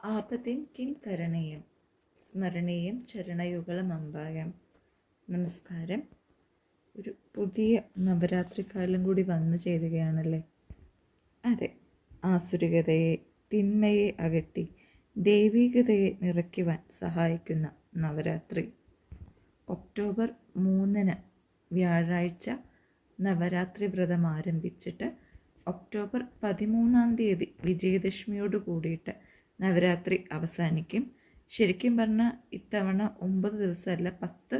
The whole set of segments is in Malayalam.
ആപതിം കിം കരണീയം സ്മരണീയം ചരണയുഗളമമ്പായം നമസ്കാരം. ഒരു പുതിയ നവരാത്രി കാലം കൂടി വന്നു ചേരുകയാണല്ലേ? അതെ ആസുരികതയെ തിന്മയെ അകറ്റി ദൈവികതയെ നിറയ്ക്കുവാൻ സഹായിക്കുന്ന നവരാത്രി. ഒക്ടോബർ മൂന്നിന് വ്യാഴാഴ്ച നവരാത്രി വ്രതം ആരംഭിച്ചിട്ട് ഒക്ടോബർ പതിമൂന്നാം തീയതി വിജയദശമിയോട് കൂടിയിട്ട് നവരാത്രി അവസാനിക്കും. ശരിക്കും പറഞ്ഞാൽ ഇത്തവണ ഒമ്പത് ദിവസമല്ല പത്ത്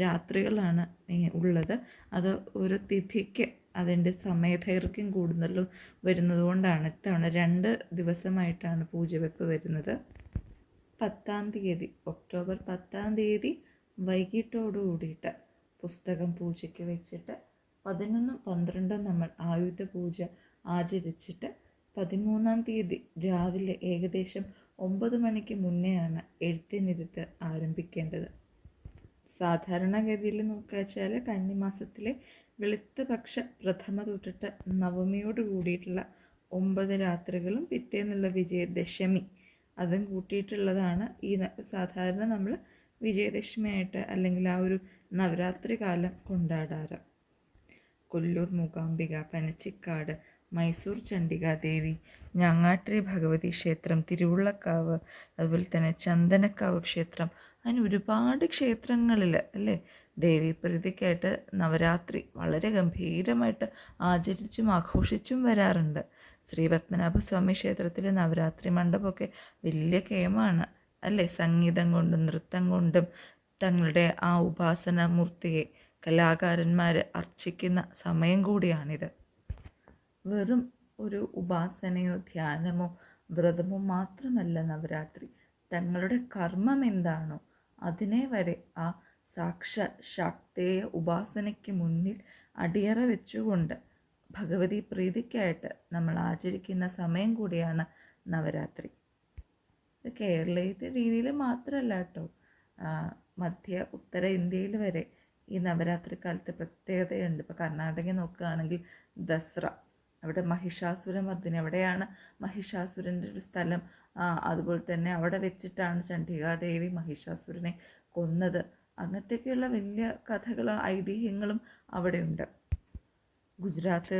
രാത്രികളാണ് ഉള്ളത്. അത് ഒരു തിഥിക്ക് അതിന്റെ സമയദൈർഘ്യം കൂടുതലും വരുന്നത് കൊണ്ടാണ് ഇത്തവണ രണ്ട് ദിവസമായിട്ടാണ് പൂജവെപ്പ് വരുന്നത്. പത്താം തീയതി ഒക്ടോബർ പത്താം തീയതി വൈകിട്ടോടു കൂടിയിട്ട് പുസ്തകം പൂജയ്ക്ക് വെച്ചിട്ട് പതിനൊന്നും പന്ത്രണ്ടും നമ്മൾ ആയുധ പൂജ ആചരിച്ചിട്ട് പതിമൂന്നാം തീയതി രാവിലെ ഏകദേശം ഒമ്പത് മണിക്ക് മുന്നെയാണ് എഴുത്തിനിരുത്ത് ആരംഭിക്കേണ്ടത്. സാധാരണഗതിയിൽ നോക്കുക വെച്ചാൽ കന്നിമാസത്തിലെ വെളുത്ത പക്ഷ പ്രഥമ തൊട്ടിട്ട് നവമിയോട് കൂടിയിട്ടുള്ള ഒമ്പത് രാത്രികളും പിറ്റേന്നുള്ള വിജയദശമി. അതും കൂട്ടിയിട്ടുള്ളതാണ് ഈ സാധാരണ നമ്മൾ വിജയദശമിയായിട്ട് അല്ലെങ്കിൽ ആ ഒരു നവരാത്രി കാലം കൊണ്ടാടാറ്. കൊല്ലൂർ മൂകാംബിക പനച്ചിക്കാട് മൈസൂർ ചണ്ഡികാദേവി ഞങ്ങാട്രി ഭഗവതി ക്ഷേത്രം തിരുവുള്ളക്കാവ് അതുപോലെ തന്നെ ചന്ദനക്കാവ് ക്ഷേത്രം അങ്ങനെ ഒരുപാട് ക്ഷേത്രങ്ങളിൽ അല്ലേ? ദേവീപ്രീതിക്കായിട്ട് നവരാത്രി വളരെ ഗംഭീരമായിട്ട് ആചരിച്ചും ആഘോഷിച്ചും വരാറുണ്ട്. ശ്രീ പത്മനാഭസ്വാമി ക്ഷേത്രത്തിലെ നവരാത്രി മണ്ഡപമൊക്കെ വലിയ കേമാണ് അല്ലേ? സംഗീതം കൊണ്ടും നൃത്തം കൊണ്ടും തങ്ങളുടെ ആ ഉപാസന മൂർത്തിയെ കലാകാരന്മാർ അർച്ചിക്കുന്ന സമയം കൂടിയാണിത്. വെറും ഒരു ഉപാസനയോ ധ്യാനമോ വ്രതമോ മാത്രമല്ല നവരാത്രി. തങ്ങളുടെ കർമ്മം എന്താണോ അതിനെ വരെ ആ സാക്ഷ ശാക്തേയ ഉപാസനയ്ക്ക് മുന്നിൽ അടിയറ വെച്ചുകൊണ്ട് ഭഗവതി പ്രീതിക്കായിട്ട് നമ്മൾ ആചരിക്കുന്ന സമയം കൂടിയാണ് നവരാത്രി. ഇത് കേരളീയത്തെ രീതിയിൽ മാത്രമല്ല കേട്ടോ. മധ്യ ഉത്തര ഇന്ത്യയിൽ വരെ ഈ നവരാത്രി കാലത്ത് പ്രത്യേകതയുണ്ട്. ഇപ്പോൾ കർണാടകയിൽ നോക്കുകയാണെങ്കിൽ ദസറ അവിടെ മഹിഷാസുരമർദ്ദിനി അവിടെയാണ് മഹിഷാസുരന്റെ ഒരു സ്ഥലം? അതുപോലെ തന്നെ അവിടെ വെച്ചിട്ടാണ് ചണ്ഡികാദേവി മഹിഷാസുരനെ കൊന്നത്. അങ്ങനത്തെയൊക്കെയുള്ള വലിയ കഥകളും ഐതിഹ്യങ്ങളും അവിടെയുണ്ട്. ഗുജറാത്ത്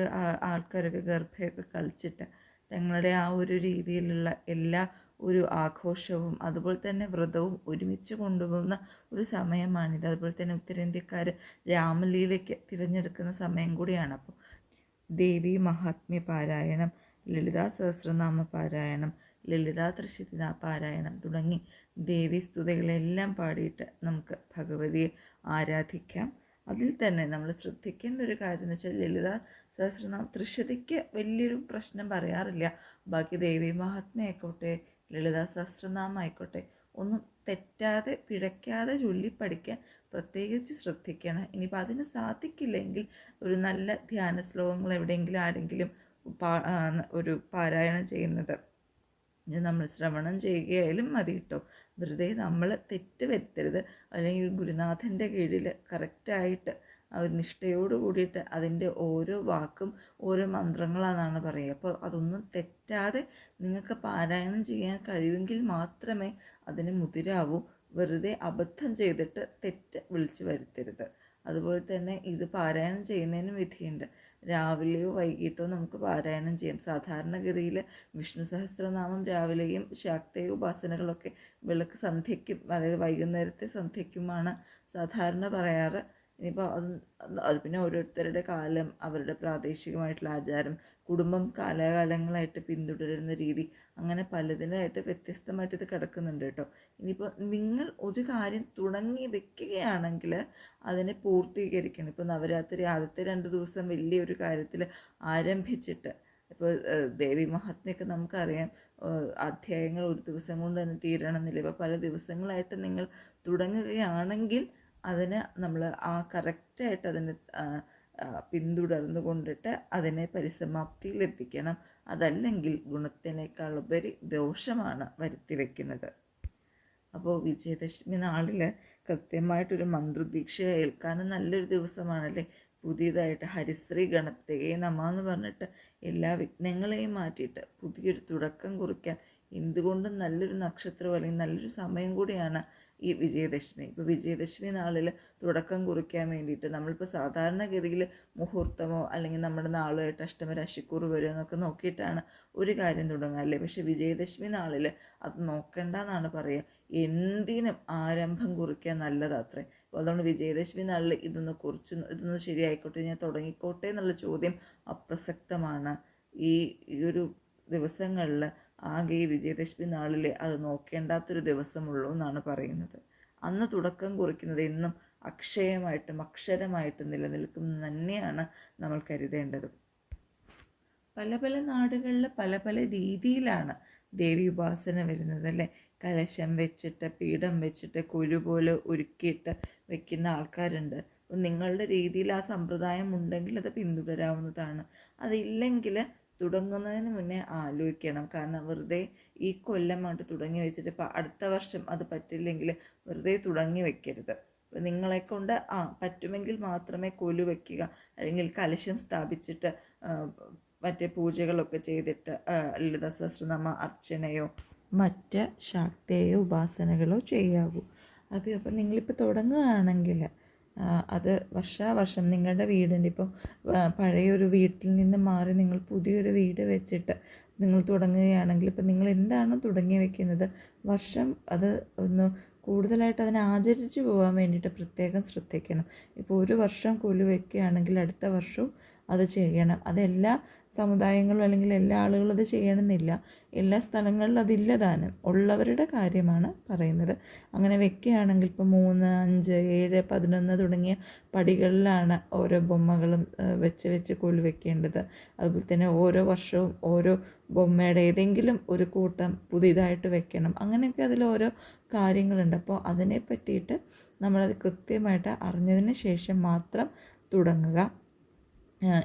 ആൾക്കാരൊക്കെ ഗർഭയൊക്കെ കളിച്ചിട്ട് തങ്ങളുടെ ആ ഒരു രീതിയിലുള്ള എല്ലാ ഒരു ആഘോഷവും അതുപോലെ തന്നെ വ്രതവും ഒരുമിച്ച് കൊണ്ടുപോകുന്ന ഒരു സമയമാണിത്. അതുപോലെ തന്നെ ഉത്തരേന്ത്യക്കാർ രാമലീലയ്ക്ക് തിരഞ്ഞെടുക്കുന്ന സമയം കൂടിയാണ്. അപ്പോൾ ദേവി മഹാത്മ്യ പാരായണം ലളിതാ സഹസ്രനാമ പാരായണം ലളിതാ ത്രിശിത പാരായണം തുടങ്ങി ദേവി സ്തുതികളെല്ലാം പാടിയിട്ട് നമുക്ക് ഭഗവതിയെ ആരാധിക്കാം. അതിൽ തന്നെ നമ്മൾ ശ്രദ്ധിക്കേണ്ട ഒരു കാര്യം എന്ന് വെച്ചാൽ ലളിത സഹസ്രനാമ ത്രിശതിക്ക് വലിയൊരു പ്രശ്നം പറയാറില്ല. ബാക്കി ദേവി മഹാത്മ്യ ആയിക്കോട്ടെ ലളിതാ സഹസ്രനാമം ആയിക്കോട്ടെ ഒന്നും തെറ്റാതെ പിഴയ്ക്കാതെ ചൊല്ലിപ്പഠിക്കാൻ പ്രത്യേകിച്ച് ശ്രദ്ധിക്കണം. ഇനിയിപ്പോൾ അതിന് സാധിക്കില്ലെങ്കിൽ ഒരു നല്ല ധ്യാന ശ്ലോകങ്ങൾ എവിടെയെങ്കിലും ആരെങ്കിലും ഒരു പാരായണം ചെയ്യുന്നത് ഇത് നമ്മൾ ശ്രവണം ചെയ്യുകയായാലും മതി കേട്ടോ വെറുതെ നമ്മൾ തെറ്റ് വരുത്തരുത്. അല്ലെങ്കിൽ ഗുരുനാഥന്റെ കീഴിൽ കറക്റ്റായിട്ട് ഒരു നിഷ്ഠയോട് കൂടിയിട്ട് അതിന്റെ ഓരോ വാക്കും ഓരോ മന്ത്രങ്ങളാണെന്നാണ് പറയുക. അപ്പോൾ അതൊന്നും തെറ്റാതെ നിങ്ങൾക്ക് പാരായണം ചെയ്യാൻ കഴിയുമെങ്കിൽ മാത്രമേ അതിന് മുതിരാവൂ. വെറുതെ അബദ്ധം ചെയ്തിട്ട് തെറ്റ് വിളിച്ചു വരുത്തരുത്. അതുപോലെ തന്നെ ഇത് പാരായണം ചെയ്യുന്നതിനും വിധിയുണ്ട്. രാവിലെയോ വൈകിട്ടോ നമുക്ക് പാരായണം ചെയ്യാം. സാധാരണഗതിയിൽ വിഷ്ണു സഹസ്രനാമം രാവിലെയും ശാക്ത ഉപാസനകളൊക്കെ വിളക്ക് സന്ധ്യയ്ക്കും അതായത് വൈകുന്നേരത്തെ സന്ധ്യയ്ക്കുമാണ് സാധാരണ പറയാറ്. ഇനിയിപ്പോൾ അത് അത് പിന്നെ ഓരോരുത്തരുടെ കാലം അവരുടെ പ്രാദേശികമായിട്ടുള്ള ആചാരം കുടുംബം കാലാകാലങ്ങളായിട്ട് പിന്തുടരുന്ന രീതി അങ്ങനെ പലതിനായിട്ട് വ്യത്യസ്തമായിട്ട് ഇത് കിടക്കുന്നുണ്ട് കേട്ടോ. ഇനിയിപ്പോൾ നിങ്ങൾ ഒരു കാര്യം തുടങ്ങി വെക്കുകയാണെങ്കിൽ അതിനെ പൂർത്തീകരിക്കണം. ഇപ്പോൾ നവരാത്രി ആദ്യത്തെ രണ്ട് ദിവസം വലിയൊരു കാര്യത്തിൽ ആരംഭിച്ചിട്ട് ഇപ്പോൾ ദേവി മഹാത്മ്യൊക്കെ നമുക്കറിയാം. അധ്യായങ്ങൾ ഒരു ദിവസം കൊണ്ട് തന്നെ തീരണമെന്നില്ല. ഇപ്പോൾ പല ദിവസങ്ങളായിട്ട് നിങ്ങൾ തുടങ്ങുകയാണെങ്കിൽ അതിന് നമ്മൾ ആ കറക്റ്റായിട്ട് അതിന് പിന്തുടർന്നു കൊണ്ടിട്ട് അതിനെ പരിസമാപ്തിയിലെത്തിക്കണം. അതല്ലെങ്കിൽ ഗുണത്തിനേക്കാൾ ഉപരി ദോഷമാണ് വരുത്തി വയ്ക്കുന്നത് അപ്പോൾ വിജയദശമി നാളിൽ കൃത്യമായിട്ടൊരു മന്ത്രദീക്ഷ ഏൽക്കാനും നല്ലൊരു ദിവസമാണല്ലേ? പുതിയതായിട്ട് ഹരിശ്രീ ഗണപതയെ നമ എന്ന് പറഞ്ഞിട്ട് എല്ലാ വിഘ്നങ്ങളെയും മാറ്റിയിട്ട് പുതിയൊരു തുടക്കം കുറിക്കാൻ എന്തുകൊണ്ടും നല്ലൊരു നക്ഷത്രം അല്ലെങ്കിൽ നല്ലൊരു സമയം കൂടിയാണ് ഈ വിജയദശമി. ഇപ്പോൾ വിജയദശമി നാളിൽ തുടക്കം കുറിക്കാൻ വേണ്ടിയിട്ട് നമ്മളിപ്പോൾ സാധാരണഗതിയിൽ മുഹൂർത്തമോ അല്ലെങ്കിൽ നമ്മുടെ നാളുമായിട്ട് അഷ്ടമ രശിക്കൂറ് വരുമോ എന്നൊക്കെ നോക്കിയിട്ടാണ് ഒരു കാര്യം തുടങ്ങുക. അല്ലേ? പക്ഷെ വിജയദശമി നാളിൽ അത് നോക്കണ്ട എന്നാണ് പറയുക എന്തിനും ആരംഭം കുറിക്കാൻ നല്ലതാത്രേ അപ്പോൾ അതുകൊണ്ട് വിജയദശമി നാളിൽ ഇതൊന്ന് കുറിച്ച് ഇതൊന്ന് ശരിയായിക്കോട്ടെ ഞാൻ തുടങ്ങിക്കോട്ടെ എന്നുള്ള ചോദ്യം അപ്രസക്തമാണ്. ഈ ഈ ഒരു ദിവസങ്ങളിൽ ആകെ ഈ വിജയദശമി നാളിൽ അത് നോക്കേണ്ടാത്തൊരു ദിവസമുള്ളൂ എന്നാണ് പറയുന്നത്. അന്ന് തുടക്കം കുറിക്കുന്നത് എന്നും അക്ഷയമായിട്ടും അക്ഷരമായിട്ടും നിലനിൽക്കും തന്നെയാണ് നമ്മൾ കരുതേണ്ടത്. പല പല നാടുകളിൽ പല പല രീതിയിലാണ് ദേവി ഉപാസന വരുന്നത് അല്ലേ? കലശം വെച്ചിട്ട് പീഠം വെച്ചിട്ട് കുരു പോലെ ഉരുക്കിയിട്ട് വെക്കുന്ന ആൾക്കാരുണ്ട്. അപ്പം നിങ്ങളുടെ രീതിയിൽ ആ സമ്പ്രദായം ഉണ്ടെങ്കിൽ അത് പിന്തുടരാവുന്നതാണ്. അതില്ലെങ്കിൽ തുടങ്ങുന്നതിന് മുന്നേ ആലോചിക്കണം. കാരണം വെറുതെ ഈ കൊല്ലമായിട്ട് തുടങ്ങി വെച്ചിട്ട് ഇപ്പം അടുത്ത വർഷം അത് പറ്റില്ലെങ്കിൽ വെറുതെ തുടങ്ങി വെക്കരുത്. നിങ്ങളെ കൊണ്ട് ആ പറ്റുമെങ്കിൽ മാത്രമേ കൊലു വയ്ക്കുക അല്ലെങ്കിൽ കലശം സ്ഥാപിച്ചിട്ട് മറ്റേ പൂജകളൊക്കെ ചെയ്തിട്ട് ലളിത സഹസ്രനാമ അർച്ചനയോ മറ്റ് ശാക്തേയ ഉപാസനകളോ ചെയ്യാവൂ. അപ്പോൾ അപ്പം നിങ്ങളിപ്പോൾ തുടങ്ങുകയാണെങ്കിൽ അത് വർഷാവർഷം നിങ്ങളുടെ വീടിന്റെ ഇപ്പോൾ പഴയൊരു വീട്ടിൽ നിന്ന് മാറി നിങ്ങൾ പുതിയൊരു വീട് വെച്ചിട്ട് നിങ്ങൾ തുടങ്ങുകയാണെങ്കിൽ ഇപ്പം നിങ്ങൾ എന്താണോ തുടങ്ങി വെക്കുന്നത് വർഷം അത് ഒന്ന് കൂടുതലായിട്ട് അതിനെ ആചരിച്ചു പോകാൻ വേണ്ടിയിട്ട് പ്രത്യേകം ശ്രദ്ധിക്കണം. ഇപ്പോൾ ഒരു വർഷം കൂലി വയ്ക്കുകയാണെങ്കിൽ അടുത്ത വർഷവും അത് ചെയ്യണം. അതെല്ലാ സമുദായങ്ങളും അല്ലെങ്കിൽ എല്ലാ ആളുകളും അത് ചെയ്യണമെന്നില്ല. എല്ലാ സ്ഥലങ്ങളിലും അതില്ല താനും ഉള്ളവരുടെ കാര്യമാണ് പറയുന്നത്. അങ്ങനെ വെക്കുകയാണെങ്കിൽ ഇപ്പോൾ മൂന്ന് അഞ്ച് ഏഴ് പതിനൊന്ന് തുടങ്ങിയ പടികളിലാണ് ഓരോ ബൊമ്മകളും വെച്ച് വെച്ച് കൂലി വെക്കേണ്ടത്. അതുപോലെ തന്നെ ഓരോ വർഷവും ഓരോ ബൊമ്മയുടെ ഏതെങ്കിലും ഒരു കൂട്ടം പുതിയതായിട്ട് വെക്കണം. അങ്ങനെയൊക്കെ അതിൽ ഓരോ കാര്യങ്ങളുണ്ട്. അപ്പോൾ അതിനെ പറ്റിയിട്ട് നമ്മളത് കൃത്യമായിട്ട് അറിഞ്ഞതിന് ശേഷം മാത്രം തുടങ്ങുക.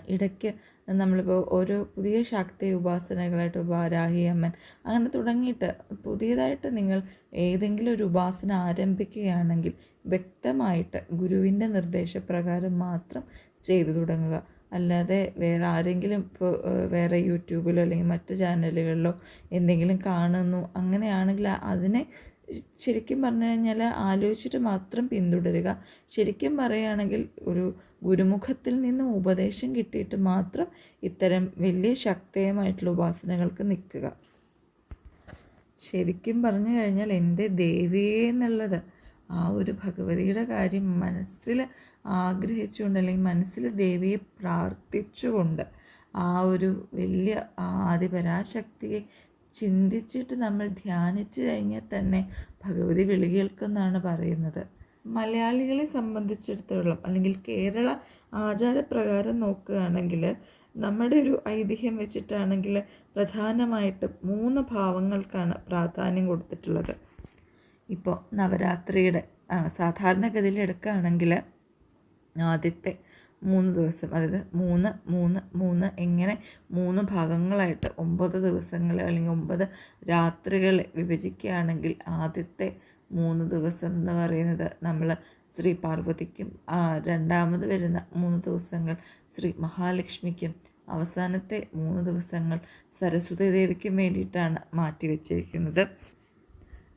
ഇടയ്ക്ക് നമ്മളിപ്പോൾ ഓരോ പുതിയ ശക്തി ഉപാസനകളായിട്ട് വാരാഹി അമ്മൻ അങ്ങനെ തുടങ്ങിയിട്ട് പുതിയതായിട്ട് നിങ്ങൾ ഏതെങ്കിലും ഒരു ഉപാസന ആരംഭിക്കുകയാണെങ്കിൽ വ്യക്തമായിട്ട് ഗുരുവിന്റെ നിർദ്ദേശപ്രകാരം മാത്രം ചെയ്തു തുടങ്ങുക. അല്ലാതെ വേറെ ആരെങ്കിലും ഇപ്പോൾ വേറെ യൂട്യൂബിലോ അല്ലെങ്കിൽ മറ്റ് ചാനലുകളിലോ എന്തെങ്കിലും കാണുന്നു. അങ്ങനെയാണെങ്കിൽ അതിനെ ശരിക്കും പറഞ്ഞു കഴിഞ്ഞാൽ ആലോചിച്ചിട്ട് മാത്രം പിന്തുടരുക. ശരിക്കും പറയുകയാണെങ്കിൽ ഒരു ഗുരുമുഖത്തിൽ നിന്ന് ഉപദേശം കിട്ടിയിട്ട് മാത്രം ഇത്തരം വലിയ ശക്തയമായിട്ടുള്ള ഉപാസനകൾക്ക് നിൽക്കുക. ശരിക്കും പറഞ്ഞു കഴിഞ്ഞാൽ എന്റെ ദേവിയെ എന്നുള്ളത് ആ ഒരു ഭഗവതിയുടെ കാര്യം മനസ്സിൽ ആഗ്രഹിച്ചുകൊണ്ട് അല്ലെങ്കിൽ മനസ്സിൽ ദേവിയെ പ്രാർത്ഥിച്ചുകൊണ്ട് ആ ഒരു വലിയ ആദിപരാശക്തിയെ ചിന്തിച്ചിട്ട് നമ്മൾ ധ്യാനിച്ചു കഴിഞ്ഞാൽ തന്നെ ഭഗവതി വിളി കേൾക്കുമെന്നാണ് പറയുന്നത്. മലയാളികളെ സംബന്ധിച്ചിടത്തോളം അല്ലെങ്കിൽ കേരള ആചാരപ്രകാരം നോക്കുകയാണെങ്കിൽ നമ്മുടെ ഒരു ഐതിഹ്യം വെച്ചിട്ടാണെങ്കിൽ പ്രധാനമായിട്ടും മൂന്ന് ഭാവങ്ങൾക്കാണ് പ്രാധാന്യം കൊടുത്തിട്ടുള്ളത്. ഇപ്പോൾ നവരാത്രിയുടെ സാധാരണഗതിയിൽ എടുക്കുകയാണെങ്കിൽ ആദ്യത്തെ മൂന്ന് ദിവസം അതായത് മൂന്ന് മൂന്ന് മൂന്ന് എങ്ങനെ മൂന്ന് ഭാഗങ്ങളായിട്ട് ഒമ്പത് ദിവസങ്ങൾ അല്ലെങ്കിൽ ഒമ്പത് രാത്രികൾ വിഭജിക്കുകയാണെങ്കിൽ ആദ്യത്തെ മൂന്ന് ദിവസം എന്ന് പറയുന്നത് നമ്മൾ ശ്രീ പാർവതിക്കും രണ്ടാമത് വരുന്ന മൂന്ന് ദിവസങ്ങൾ ശ്രീ മഹാലക്ഷ്മിക്കും അവസാനത്തെ മൂന്ന് ദിവസങ്ങൾ സരസ്വതി ദേവിക്കും വേണ്ടിയിട്ടാണ് മാറ്റിവെച്ചിരിക്കുന്നത്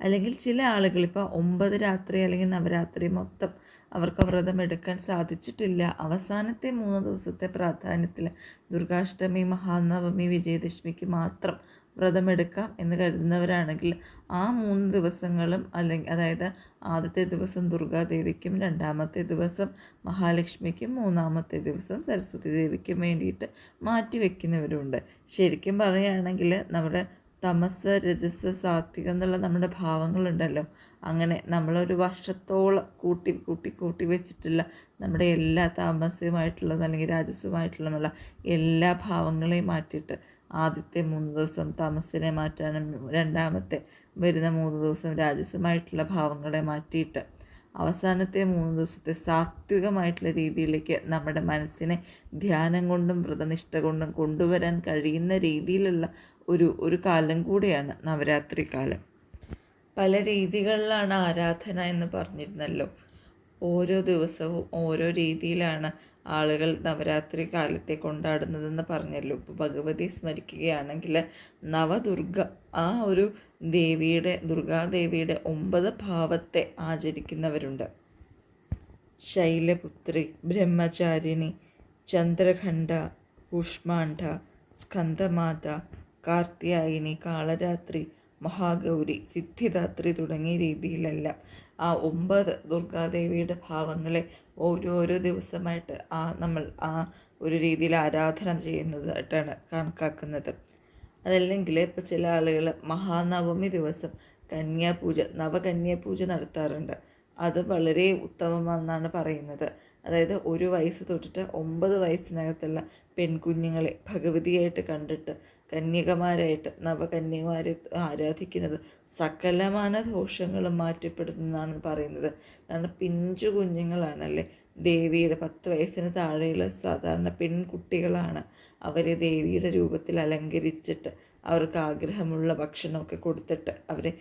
അല്ലെങ്കിൽ ചില ആളുകൾ ഇപ്പോൾ ഒമ്പത് രാത്രി അല്ലെങ്കിൽ നവരാത്രി മൊത്തം അവർക്ക് വ്രതം എടുക്കാൻ സാധിച്ചിട്ടില്ല. അവസാനത്തെ മൂന്ന് ദിവസത്തെ പ്രാധാന്യത്തിൽ ദുർഗാഷ്ടമി മഹാനവമി വിജയദശമിക്ക് മാത്രം വ്രതമെടുക്കാം എന്ന് കരുതുന്നവരാണെങ്കിൽ ആ മൂന്ന് ദിവസങ്ങളും അല്ലെങ്കിൽ അതായത് ആദ്യത്തെ ദിവസം ദുർഗാദേവിക്കും രണ്ടാമത്തെ ദിവസം മഹാലക്ഷ്മിക്കും മൂന്നാമത്തെ ദിവസം സരസ്വതി ദേവിക്കും വേണ്ടിയിട്ട് മാറ്റി വയ്ക്കുന്നവരുണ്ട് ശരിക്കും പറയുകയാണെങ്കിൽ നമ്മുടെ തമസ് രജസ് സാത്വികം എന്നുള്ള നമ്മുടെ ഭാവങ്ങളുണ്ടല്ലോ. അങ്ങനെ നമ്മളൊരു വർഷത്തോളം കൂട്ടി കൂട്ടി കൂട്ടി വെച്ചിട്ടുള്ള നമ്മുടെ എല്ലാ താമസവുമായിട്ടുള്ളതും അല്ലെങ്കിൽ രാജസ്വമായിട്ടുള്ളതുമുള്ള എല്ലാ ഭാവങ്ങളെയും മാറ്റിയിട്ട് ആദ്യത്തെ മൂന്ന് ദിവസം തമസിനെ മാറ്റാനും രണ്ടാമത്തെ വരുന്ന മൂന്ന് ദിവസം രാജസമായിട്ടുള്ള ഭാവങ്ങളെ മാറ്റിയിട്ട് അവസാനത്തെ മൂന്ന് ദിവസത്തെ സാത്വികമായിട്ടുള്ള രീതിയിലേക്ക് നമ്മുടെ മനസ്സിനെ ധ്യാനം കൊണ്ടും വ്രതനിഷ്ഠ കൊണ്ടും കൊണ്ടുവരാൻ കഴിയുന്ന രീതിയിലുള്ള ഒരു ഒരു കാലം കൂടിയാണ് നവരാത്രി കാലം. പല രീതികളിലാണ് ആരാധന എന്ന് പറഞ്ഞിരുന്നല്ലോ. ഓരോ ദിവസവും ഓരോ രീതിയിലാണ് ആളുകൾ നവരാത്രി കാലത്തെ കൊണ്ടാടുന്നതെന്ന് പറഞ്ഞല്ലോ. ഇപ്പോൾ ഭഗവതി സ്മരിക്കുകയാണെങ്കിൽ നവദുർഗ ആ ഒരു ദേവിയുടെ ദുർഗാദേവിയുടെ ഒമ്പത് ഭാവത്തെ ആചരിക്കുന്നവരുണ്ട്. ശൈലപുത്രി ബ്രഹ്മചാരിണി ചന്ദ്രഖണ്ഡ കൂഷ്മാണ്ഡ സ്കന്ധമാത കാർത്തിയായിനി കാളരാത്രി മഹാഗൗരി സിദ്ധിദാത്രി തുടങ്ങിയ രീതിയിലെല്ലാം ആ ഒമ്പത് ദുർഗാദേവിയുടെ ഭാവങ്ങളെ ഓരോരോ ദിവസമായിട്ട് ആ നമ്മൾ ആ ഒരു രീതിയിൽ ആരാധന ചെയ്യുന്നതായിട്ടാണ് കണക്കാക്കുന്നത്. അതല്ലെങ്കിൽ ഇപ്പോൾ ചില ആളുകൾ മഹാനവമി ദിവസം കന്യാപൂജ നവകന്യാപൂജ നടത്താറുണ്ട്. അത് വളരെ ഉത്തമമെന്നാണ് പറയുന്നത്. അതായത് ഒരു വയസ്സ് തൊട്ടിട്ട് ഒമ്പത് വയസ്സിനകത്തുള്ള പെൺകുഞ്ഞുങ്ങളെ ഭഗവതിയായിട്ട് കണ്ടിട്ട് കന്യകമാരായിട്ട് നവകന്യകമാരെ ആരാധിക്കുന്നത് സകലമാന ദോഷങ്ങളും മാറ്റപ്പെടുന്നതാണ് പറയുന്നത്. കാരണം പിഞ്ചു കുഞ്ഞുങ്ങളാണല്ലേ? ദേവിയുടെ പത്ത് വയസ്സിന് താഴെയുള്ള സാധാരണ പെൺകുട്ടികളാണ് അവരെ ദേവിയുടെ രൂപത്തിൽ അലങ്കരിച്ചിട്ട് അവർക്ക് ആഗ്രഹമുള്ള ഭക്ഷണമൊക്കെ കൊടുത്തിട്ട് അവരെ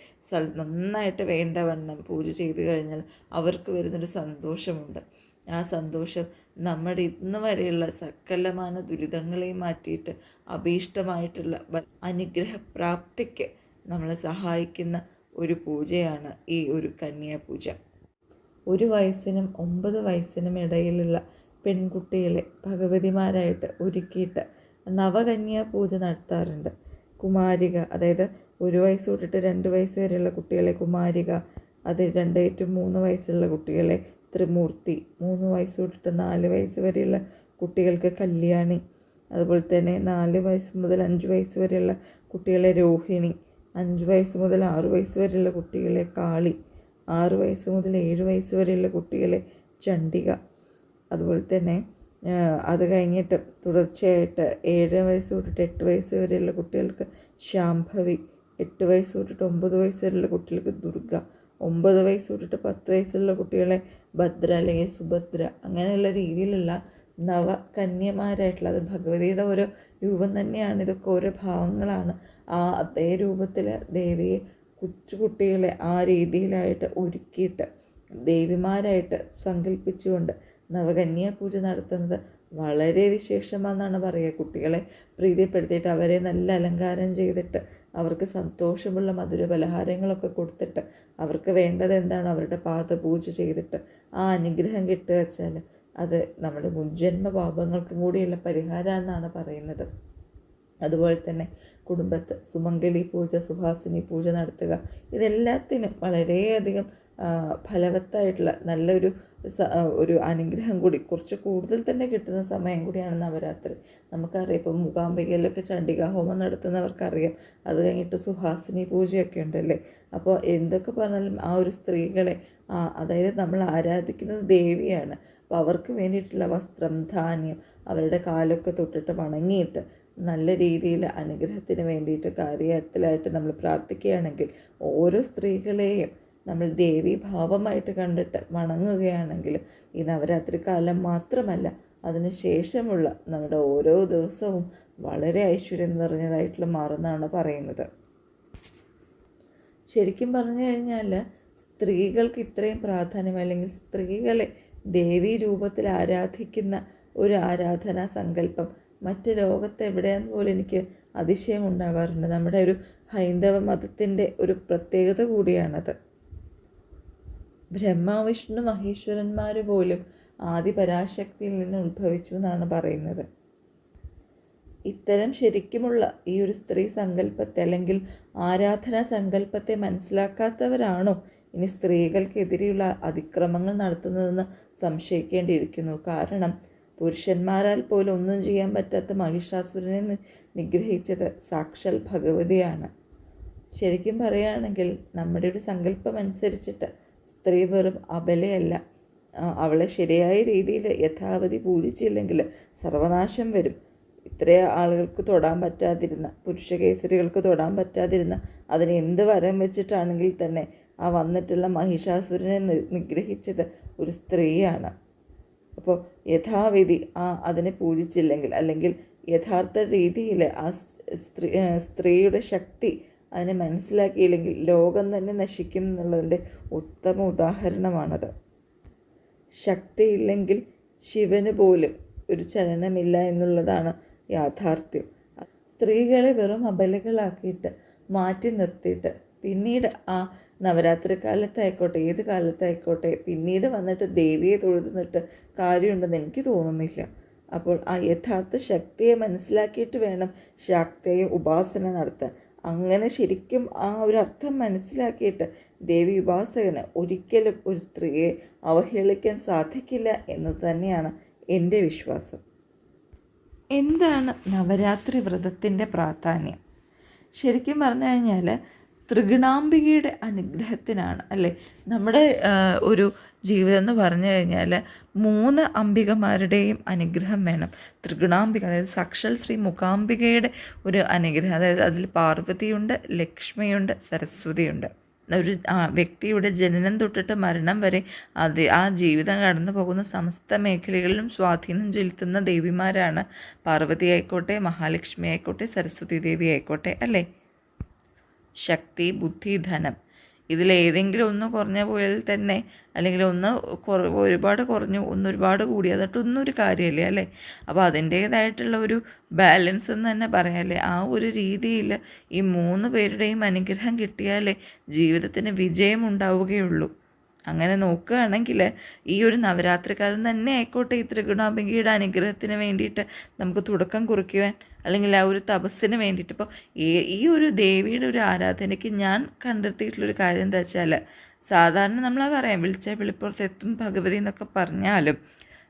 നന്നായിട്ട് വേണ്ടവണ്ണം പൂജ ചെയ്ത് കഴിഞ്ഞാൽ അവർക്ക് വരുന്നൊരു സന്തോഷമുണ്ട്. ആ സന്തോഷം നമ്മുടെ ഇന്ന് വരെയുള്ള സകലമാന ദുരിതങ്ങളെ മാറ്റിയിട്ട് അഭീഷ്ടമായിട്ടുള്ള അനുഗ്രഹപ്രാപ്തിക്ക് നമ്മളെ സഹായിക്കുന്ന ഒരു പൂജയാണ് ഈ ഒരു കന്യാപൂജ. ഒരു വയസ്സിനും ഒമ്പത് വയസ്സിനും ഇടയിലുള്ള പെൺകുട്ടികളെ ഭഗവതിമാരായിട്ട് ഒരുക്കിയിട്ട് നവകന്യാ പൂജ നടത്താറുണ്ട്. കുമാരിക. അതായത് ഒരു വയസ്സ് തൊട്ടിട്ട് രണ്ട് വയസ്സ് വരെയുള്ള കുട്ടികളെ കുമാരിക അത് രണ്ട് ടു മൂന്ന് വയസ്സുള്ള കുട്ടികളെ ത്രിമൂർത്തി മൂന്ന് വയസ്സ് തൊട്ടിട്ട് നാല് വയസ്സ് വരെയുള്ള കുട്ടികൾക്ക് കല്യാണി അതുപോലെ തന്നെ നാല് വയസ്സ് മുതൽ അഞ്ച് വയസ്സ് വരെയുള്ള കുട്ടികളെ രോഹിണി അഞ്ച് വയസ്സ് മുതൽ ആറ് വയസ്സ് വരെയുള്ള കുട്ടികളെ കാളി ആറ് വയസ്സ് മുതൽ ഏഴ് വയസ്സ് വരെയുള്ള കുട്ടികളെ ചണ്ഡിക അതുപോലെ തന്നെ അത് കഴിഞ്ഞിട്ട് തുടർച്ചയായിട്ട് ഏഴ് വയസ്സ് തൊട്ടിട്ട് എട്ട് വയസ്സ് വരെയുള്ള കുട്ടികൾക്ക് ശാംഭവി എട്ട് വയസ്സ് തൊട്ടിട്ട് ഒമ്പത് വയസ്സ് വരെയുള്ള കുട്ടികൾക്ക് ദുർഗ ഒമ്പത് വയസ്സ് തൊട്ടിട്ട് പത്ത് വയസ്സുള്ള കുട്ടികളെ ഭദ്ര അല്ലെങ്കിൽ സുഭദ്ര അങ്ങനെയുള്ള രീതിയിലുള്ള നവകന്യമാരായിട്ടുള്ള അത് ഭഗവതിയുടെ ഓരോ രൂപം തന്നെയാണ് ഇതൊക്കെ ഓരോ ഭാവങ്ങളാണ്. ആ അതേ രൂപത്തിൽ ദേവിയെ കൊച്ചുകുട്ടികളെ ആ രീതിയിലായിട്ട് ഒരുക്കിയിട്ട് ദേവിമാരായിട്ട് സങ്കല്പിച്ചുകൊണ്ട് നവകന്യാ പൂജ നടത്തുന്നത്. വളരെ വിശേഷമാണെന്നാണ് പറയുക. കുട്ടികളെ പ്രീതിപ്പെടുത്തിയിട്ട് അവരെ നല്ല അലങ്കാരം ചെയ്തിട്ട് അവർക്ക് സന്തോഷമുള്ള മധുര പലഹാരങ്ങളൊക്കെ കൊടുത്തിട്ട് അവർക്ക് വേണ്ടത് എന്താണ് അവരുടെ പാദപൂജ ചെയ്തിട്ട് ആ അനുഗ്രഹം കിട്ടുക വെച്ചാൽ അത് നമ്മുടെ മുൻജന്മ പാപങ്ങൾക്കും കൂടിയുള്ള പരിഹാരമെന്നാണ് പറയുന്നത്. അതുപോലെ തന്നെ കുടുംബത്ത് സുമംഗലി പൂജ സുഹാസിനി പൂജ നടത്തുക ഇതെല്ലാത്തിനും വളരെയധികം ഫലവത്തായിട്ടുള്ള നല്ലൊരു ഒരു അനുഗ്രഹം കൂടി കുറച്ച് കൂടുതൽ തന്നെ കിട്ടുന്ന സമയം കൂടിയാണ് നവരാത്രി. നമുക്കറിയാം ഇപ്പം മൂകാംബികയിലൊക്കെ ചണ്ഡികാ ഹോമം നടത്തുന്നവർക്കറിയാം. അത് കഴിഞ്ഞിട്ട് സുഹാസിനി പൂജയൊക്കെ ഉണ്ടല്ലേ? അപ്പോൾ എന്തൊക്കെ പറഞ്ഞാലും ആ ഒരു സ്ത്രീകളെ അതായത് നമ്മൾ ആരാധിക്കുന്നത് ദേവിയാണ്. അപ്പോൾ അവർക്ക് വേണ്ടിയിട്ടുള്ള വസ്ത്രം ധാന്യം അവരുടെ കാലൊക്കെ തൊട്ടിട്ട് വണങ്ങിയിട്ട് നല്ല രീതിയിൽ അനുഗ്രഹത്തിന് വേണ്ടിയിട്ട് കാര്യത്തിലായിട്ട് നമ്മൾ പ്രാർത്ഥിക്കുകയാണെങ്കിൽ ഓരോ സ്ത്രീകളെയും നമ്മൾ ദേവി ഭാവമായിട്ട് കണ്ടിട്ട് വണങ്ങുകയാണെങ്കിൽ ഈ നവരാത്രി കാലം മാത്രമല്ല അതിന് ശേഷമുള്ള നമ്മുടെ ഓരോ ദിവസവും വളരെ ഐശ്വര്യം നിറഞ്ഞതായിട്ടുള്ള മാറുന്നതാണ് പറയുന്നത്. ശരിക്കും പറഞ്ഞു കഴിഞ്ഞാൽ സ്ത്രീകൾക്ക് ഇത്രയും പ്രാധാന്യം അല്ലെങ്കിൽ സ്ത്രീകളെ ദേവി രൂപത്തിൽ ആരാധിക്കുന്ന ഒരു ആരാധനാ സങ്കല്പം മറ്റ് ലോകത്ത് എവിടെയെന്ന് പോലും എനിക്ക് അതിശയം ഉണ്ടാകാറുണ്ട് നമ്മുടെ ഒരു ഹൈന്ദവ മതത്തിന്റെ ഒരു പ്രത്യേകത കൂടിയാണത്. ബ്രഹ്മ വിഷ്ണു മഹേശ്വരന്മാർ പോലും ആദി പരാശക്തിയിൽ നിന്ന് ഉത്ഭവിച്ചു എന്നാണ് പറയുന്നത്. ഇത്തരം ശരിക്കുമുള്ള ഈ ഒരു സ്ത്രീ സങ്കല്പത്തെ അല്ലെങ്കിൽ ആരാധനാ സങ്കല്പത്തെ മനസ്സിലാക്കാത്തവരാണോ ഇനി സ്ത്രീകൾക്കെതിരെയുള്ള അതിക്രമങ്ങൾ നടത്തുന്നതെന്ന് സംശയിക്കേണ്ടിയിരിക്കുന്നു. കാരണം പുരുഷന്മാരാൽ പോലും ഒന്നും ചെയ്യാൻ പറ്റാത്ത മഹിഷാസുരനെ നിഗ്രഹിച്ചത് സാക്ഷാൽ ഭഗവതിയാണ്. ശരിക്കും പറയുകയാണെങ്കിൽ നമ്മുടെ ഒരു സങ്കല്പം അനുസരിച്ചിട്ട് സ്ത്രീ വെറും അബലയല്ല. അവളെ ശരിയായ രീതിയിൽ യഥാവധി പൂജിച്ചില്ലെങ്കിൽ സർവനാശം വരും. ഇത്രയും ആളുകൾക്ക് തൊടാൻ പറ്റാതിരുന്ന പുരുഷ കേസരികൾക്ക് തൊടാൻ പറ്റാതിരുന്ന അതിന് എന്ത് വരം വെച്ചിട്ടാണെങ്കിൽ തന്നെ ആ വന്നിട്ടുള്ള മഹിഷാസുരനെ നിഗ്രഹിച്ചത് ഒരു സ്ത്രീയാണ്. അപ്പോൾ യഥാവിധി ആ അതിനെ പൂജിച്ചില്ലെങ്കിൽ അല്ലെങ്കിൽ യഥാർത്ഥ രീതിയിൽ ആ സ്ത്രീ സ്ത്രീയുടെ ശക്തി അതിനെ മനസ്സിലാക്കിയില്ലെങ്കിൽ ലോകം തന്നെ നശിക്കും എന്നുള്ളതിന്റെ ഉത്തമ ഉദാഹരണമാണത്. ശക്തിയില്ലെങ്കിൽ ശിവന് പോലും ഒരു ചലനമില്ല എന്നുള്ളതാണ് യാഥാർത്ഥ്യം. സ്ത്രീകളെ വെറും അബലകളാക്കിയിട്ട് മാറ്റി നിർത്തിയിട്ട് പിന്നീട് ആ നവരാത്രി കാലത്തായിക്കോട്ടെ ഏത് കാലത്തായിക്കോട്ടെ പിന്നീട് വന്നിട്ട് ദേവിയെ തൊഴുതുന്നിട്ട് കാര്യമുണ്ടെന്ന് എനിക്ക് തോന്നുന്നില്ല. അപ്പോൾ ആ യഥാർത്ഥ ശക്തിയെ മനസ്സിലാക്കിയിട്ട് വേണം ശക്തിയെ ഉപാസന നടത്താൻ. അങ്ങനെ ശരിക്കും ആ ഒരു അർത്ഥം മനസ്സിലാക്കിയിട്ട് ദേവി ഉപാസകന് ഒരിക്കലും ഒരു സ്ത്രീയെ അവഹേളിക്കാൻ സാധിക്കില്ല എന്ന് തന്നെയാണ് എന്റെ വിശ്വാസം. എന്താണ് നവരാത്രി വ്രതത്തിന്റെ പ്രാധാന്യം? ശരിക്കും പറഞ്ഞു കഴിഞ്ഞാൽ ത്രിഗുണാംബികയുടെ അനുഗ്രഹത്തിനാണ്. അല്ലേ? നമ്മുടെ ഒരു ജീവിതം എന്ന് പറഞ്ഞു കഴിഞ്ഞാൽ മൂന്ന് അംബികമാരുടെയും അനുഗ്രഹം വേണം. ത്രിഗുണാംബിക അതായത് സക്ഷൽ ശ്രീ മുഖാംബികയുടെ ഒരു അനുഗ്രഹം. അതായത് അതിൽ പാർവതിയുണ്ട് ലക്ഷ്മിയുണ്ട് സരസ്വതിയുണ്ട്. ഒരു വ്യക്തിയുടെ ജനനം തൊട്ടിട്ട് മരണം വരെ അത് ആ ജീവിതം കടന്നു പോകുന്ന സമസ്ത മേഖലകളിലും സ്വാധീനം ചെലുത്തുന്ന ദേവിമാരാണ്. പാർവതി ആയിക്കോട്ടെ മഹാലക്ഷ്മി ആയിക്കോട്ടെ സരസ്വതി ദേവി ആയിക്കോട്ടെ അല്ലേ? ശക്തി ബുദ്ധി ധനം. ഇതിലേതെങ്കിലും ഒന്ന് കുറഞ്ഞ പോയാൽ തന്നെ അല്ലെങ്കിൽ ഒന്ന് ഒരുപാട് കുറഞ്ഞു ഒന്ന് ഒരുപാട് കൂടി ഒരു കാര്യമല്ലേ അല്ലേ? അപ്പോൾ അതിന്റേതായിട്ടുള്ള ഒരു ബാലൻസ് എന്ന് തന്നെ പറയാമല്ലേ ആ ഒരു രീതിയിൽ ഈ മൂന്ന് പേരുടെയും അനുഗ്രഹം കിട്ടിയാലേ ജീവിതത്തിന് വിജയം ഉണ്ടാവുകയുള്ളൂ. അങ്ങനെ നോക്കുകയാണെങ്കിൽ ഈ ഒരു നവരാത്രി കാലം തന്നെ ആയിക്കോട്ടെ ഈ ത്രിഗുണാംബികയുടെ അനുഗ്രഹത്തിന് വേണ്ടിയിട്ട് നമുക്ക് തുടക്കം കുറിക്കുവാൻ അല്ലെങ്കിൽ ആ ഒരു തപസ്സിന് വേണ്ടിയിട്ട്. ഇപ്പോൾ ഈ ഒരു ദേവിയുടെ ഒരു ആരാധനയ്ക്ക് ഞാൻ കണ്ടെത്തിയിട്ടുള്ളൊരു കാര്യം എന്താ വെച്ചാൽ സാധാരണ നമ്മൾ പറയാം വിളിച്ച വെളിപ്പുറത്തെത്തും ഭഗവതി എന്നൊക്കെ പറഞ്ഞാലും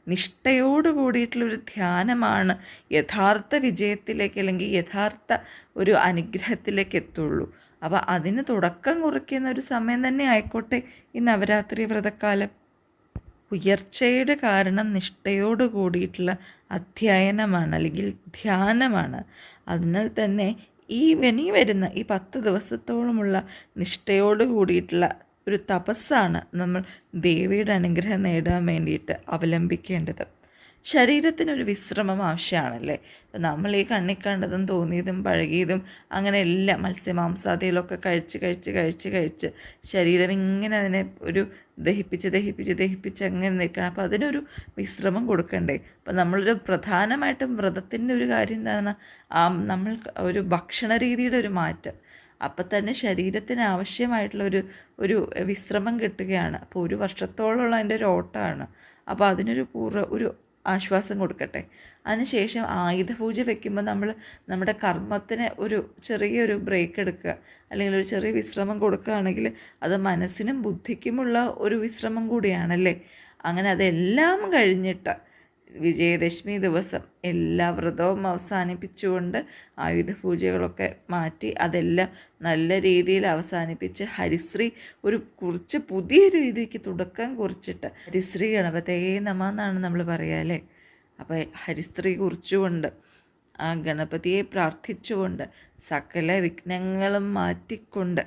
നിഷ്ഠയോട് കൂടിയിട്ടുള്ളൊരു ധ്യാനമാണ് യഥാർത്ഥ വിജയത്തിലേക്ക് അല്ലെങ്കിൽ യഥാർത്ഥ ഒരു അനുഗ്രഹത്തിലേക്ക് എത്തുള്ളൂ. അപ്പോൾ അതിന് തുടക്കം കുറിക്കുന്ന ഒരു സമയം തന്നെ ആയിക്കോട്ടെ ഈ നവരാത്രി വ്രതക്കാലം. ഉയർച്ചയുടെ കാരണം നിഷ്ഠയോട് കൂടിയിട്ടുള്ള അധ്യയനമാണ് അല്ലെങ്കിൽ ധ്യാനമാണ്. അതിനാൽ തന്നെ ഈ വെനി വരുന്ന ഈ പത്ത് ദിവസത്തോളമുള്ള നിഷ്ഠയോട് കൂടിയിട്ടുള്ള ഒരു തപസ്സാണ് നമ്മൾ ദേവിയുടെ അനുഗ്രഹം നേടാൻ വേണ്ടിയിട്ട് അവലംബിക്കേണ്ടത്. ശരീരത്തിനൊരു വിശ്രമം ആവശ്യമാണല്ലേ? നമ്മൾ ഈ കണ്ണി കണ്ടതും തോന്നിയതും പഴകിയതും അങ്ങനെ എല്ലാം മത്സ്യമാംസാദികളൊക്കെ കഴിച്ച് കഴിച്ച് കഴിച്ച് കഴിച്ച് ശരീരം ഇങ്ങനെ അതിനെ ഒരു ദഹിപ്പിച്ച് ദഹിപ്പിച്ച് ദഹിപ്പിച്ച് അങ്ങനെ നിൽക്കണം. അപ്പോൾ അതിനൊരു വിശ്രമം കൊടുക്കണ്ടേ? അപ്പം നമ്മളൊരു പ്രധാനമായിട്ടും വ്രതത്തിന്റെ ഒരു കാര്യം എന്താണ്? നമ്മൾ ഒരു ഭക്ഷണ രീതിയുടെ ഒരു മാറ്റം. അപ്പം തന്നെ ശരീരത്തിന് ആവശ്യമായിട്ടുള്ള ഒരു ഒരു വിശ്രമം കിട്ടുകയാണ്. അപ്പോൾ ഒരു വർഷത്തോളമുള്ള അതിന്റെ ഒരു ഓട്ടമാണ്. അപ്പോൾ അതിനൊരു പൂർവ ഒരു ആശ്വാസം കൊടുക്കട്ടെ. അതിനുശേഷം ആയുധപൂജ വെക്കുമ്പോൾ നമ്മൾ നമ്മുടെ കർമ്മത്തിന് ഒരു ചെറിയൊരു ബ്രേക്ക് എടുക്കുക. അല്ലെങ്കിൽ ഒരു ചെറിയ വിശ്രമം കൊടുക്കുകയാണെങ്കിൽ അത് മനസ്സിനും ബുദ്ധിക്കുമുള്ള ഒരു വിശ്രമം കൂടിയാണല്ലേ? അങ്ങനെ അതെല്ലാം കഴിഞ്ഞിട്ട് വിജയദശമി ദിവസം എല്ലാ വ്രതവും അവസാനിപ്പിച്ചുകൊണ്ട് ആയുധ പൂജകളൊക്കെ മാറ്റി അതെല്ലാം നല്ല രീതിയിൽ അവസാനിപ്പിച്ച് ഹരിശ്രീ ഒരു കുറച്ച് പുതിയ രീതിക്ക് തുടക്കം കുറിച്ചിട്ട് ഹരിശ്രീ ഗണപതയെ നമ എന്നാണ് നമ്മൾ പറയുക അല്ലേ? അപ്പോൾ ഹരിശ്രീ കുറിച്ചുകൊണ്ട് ആ ഗണപതിയെ പ്രാർത്ഥിച്ചുകൊണ്ട് സകല വിഘ്നങ്ങളും മാറ്റിക്കൊണ്ട്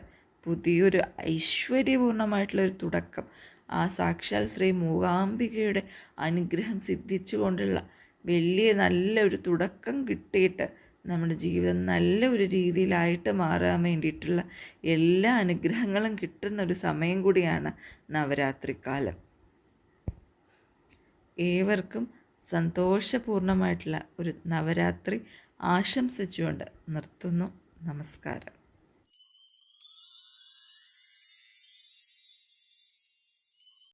പുതിയൊരു ഐശ്വര്യപൂർണമായിട്ടുള്ളൊരു തുടക്കം ആ സാക്ഷാൽ ശ്രീ മൂകാംബികയുടെ അനുഗ്രഹം സിദ്ധിച്ചുകൊണ്ടുള്ള വലിയ നല്ലൊരു തുടക്കം കിട്ടിയിട്ട് നമ്മുടെ ജീവിതം നല്ല ഒരു രീതിയിലായിട്ട് മാറാൻ വേണ്ടിയിട്ടുള്ള എല്ലാ അനുഗ്രഹങ്ങളും കിട്ടുന്ന ഒരു സമയം കൂടിയാണ് നവരാത്രിക്കാലം. ഏവർക്കും സന്തോഷപൂർണമായിട്ടുള്ള ഒരു നവരാത്രി ആശംസിച്ചുകൊണ്ട് നിർത്തുന്നു. നമസ്കാരം.